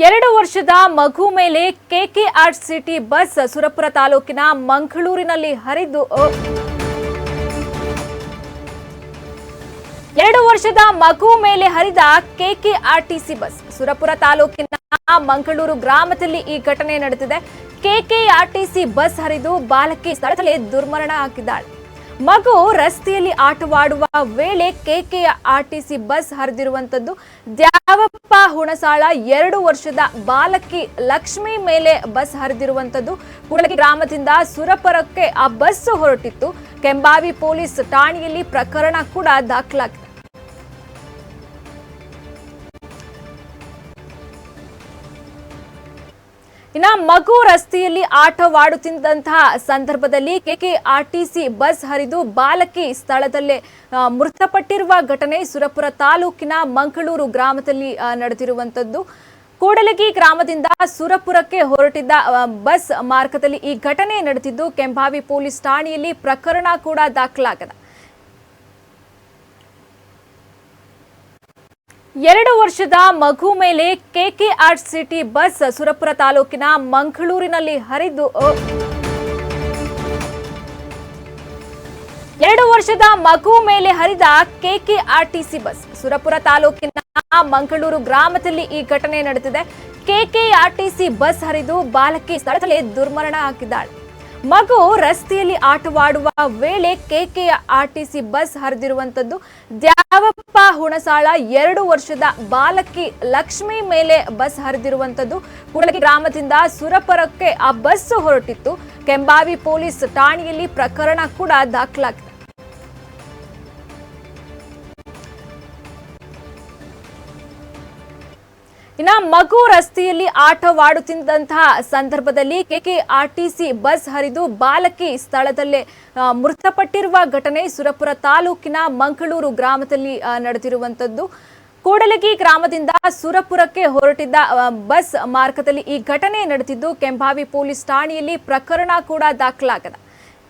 ಎರಡು ವರ್ಷದ ಮಗು ಮೇಲೆ ಕೆಕೆಆರ್ ಸಿಟಿ ಬಸ್ ಸುರಪುರ ತಾಲೂಕಿನ ಮಂಗಳೂರಿನಲ್ಲಿ ಹರಿದು ಎರಡು ವರ್ಷದ ಮಗು ಮೇಲೆ ಹರಿದ ಕೆಕೆಆರ್ಟಿಸಿ ಬಸ್ ಸುರಪುರ ತಾಲೂಕಿನ ಮಂಗಳೂರು ಗ್ರಾಮದಲ್ಲಿ ಈ ಘಟನೆ ನಡೆದಿದೆ. ಕೆಕೆಆರ್ಟಿಸಿ ಬಸ್ ಹರಿದು, ಬಾಲಕಿ ಸ್ಥಳದಲ್ಲಿ ದುರ್ಮರಣ ಹಾಕಿದ್ದಾಳೆ. ಮಗು ರಸ್ತೆಯಲ್ಲಿ ಆಟವಾಡುವ ವೇಳೆ ಕೆಕೆಆರ್ಟಿಸಿ ಬಸ್ ಹರಿದಿರುವಂತದ್ದು. ದ್ಯಾವಪ್ಪ ಹುಣಸಾಳ ಎರಡು ವರ್ಷದ ಬಾಲಕಿ ಲಕ್ಷ್ಮಿ ಮೇಲೆ ಬಸ್ ಹರಿದಿರುವಂತದ್ದು. ಕೂಡಲಗಿ ಗ್ರಾಮದಿಂದ ಸುರಪುರಕ್ಕೆ ಆ ಬಸ್ ಹೊರಟಿತ್ತು. ಕೆಂಬಾವಿ ಪೊಲೀಸ್ ಠಾಣೆಯಲ್ಲಿ ಪ್ರಕರಣ ಕೂಡ ದಾಖಲಾಗಿದೆ. ಇನ್ನ ಮಗು ರಸ್ತೆಯಲ್ಲಿ ಆಟವಾಡುತ್ತಿದ್ದಂತಹ ಸಂದರ್ಭದಲ್ಲಿ ಕೆಕೆಆರ್ಟಿಸಿ ಬಸ್ ಹರಿದು ಬಾಲಕಿ ಸ್ಥಳದಲ್ಲೇ ಮೃತಪಟ್ಟಿರುವ ಘಟನೆ ಸುರಪುರ ತಾಲೂಕಿನ ಮಂಗಳೂರು ಗ್ರಾಮದಲ್ಲಿ ನಡೆದಿರುವಂತದ್ದು. ಕೂಡಲಗಿ ಗ್ರಾಮದಿಂದ ಸುರಪುರಕ್ಕೆ ಹೊರಟಿದ್ದ ಬಸ್ ಮಾರ್ಗದಲ್ಲಿ ಈ ಘಟನೆ ನಡೆದಿದ್ದು, ಕೆಂಭಾವಿ ಪೊಲೀಸ್ ಠಾಣೆಯಲ್ಲಿ ಪ್ರಕರಣ ಕೂಡ ದಾಖಲಾಗಿದೆ. ಎರಡು ವರ್ಷದ ಮಗು ಮೇಲೆ ಕೆಕೆಆರ್ ಸಿಟಿ ಬಸ್ ಸುರಪುರ ತಾಲೂಕಿನ ಮಂಗಳೂರಿನಲ್ಲಿ ಹರಿದು ಎರಡು ವರ್ಷದ ಮಗು ಮೇಲೆ ಹರಿದ ಕೆಕೆಆರ್ಟಿಸಿ ಬಸ್ ಸುರಪುರ ತಾಲೂಕಿನ ಮಂಗಳೂರು ಗ್ರಾಮದಲ್ಲಿ ಈ ಘಟನೆ ನಡೆದಿದೆ. ಕೆಕೆಆರ್ಟಿಸಿ ಬಸ್ ಹರಿದು ಬಾಲಕಿ ಸ್ಥಳದಲ್ಲಿ ದುರ್ಮರಣ ಹಾಕಿದ್ದಾಳೆ. ಮಗು ರಸ್ತೆಯಲ್ಲಿ ಆಟವಾಡುವ ವೇಳೆ ಕೆಕೆಆರ್ಟಿಸಿ ಬಸ್ ಹರಿದಿರುವಂತದ್ದು. ದ್ಯಾವಪ್ಪ ಹುಣಸಾಳ ಎರಡು ವರ್ಷದ ಬಾಲಕಿ ಲಕ್ಷ್ಮಿ ಮೇಲೆ ಬಸ್ ಹರಿದಿರುವಂತದ್ದು. ಕೂಡಲಗಿ ಗ್ರಾಮದಿಂದ ಸುರಪುರಕ್ಕೆ ಆ ಬಸ್ ಹೊರಟಿತ್ತು. ಕೆಂಬಾವಿ ಪೊಲೀಸ್ ಠಾಣೆಯಲ್ಲಿ ಪ್ರಕರಣ ಕೂಡ ದಾಖಲಾಗಿದೆ. ಇನ್ನ ಮಗು ರಸ್ತೆಯಲ್ಲಿ ಆಟವಾಡುತ್ತಿದ್ದಂತಹ ಸಂದರ್ಭದಲ್ಲಿ ಕೆಕೆ ಆರ್ ಟಿಸಿ ಬಸ್ ಹರಿದು ಬಾಲಕಿ ಸ್ಥಳದಲ್ಲೇ ಮೃತಪಟ್ಟಿರುವ ಘಟನೆ ಸುರಪುರ ತಾಲೂಕಿನ ಮಂಗಳೂರು ಗ್ರಾಮದಲ್ಲಿ ನಡೆದಿರುವಂತದ್ದು. ಕೂಡಲಗಿ ಗ್ರಾಮದಿಂದ ಸುರಪುರಕ್ಕೆ ಹೊರಟಿದ್ದ ಬಸ್ ಮಾರ್ಗದಲ್ಲಿ ಈ ಘಟನೆ ನಡೆದಿದ್ದು, ಕೆಂಭಾವಿ ಪೊಲೀಸ್ ಠಾಣೆಯಲ್ಲಿ ಪ್ರಕರಣ ಕೂಡ ದಾಖಲಾಗಿದೆ.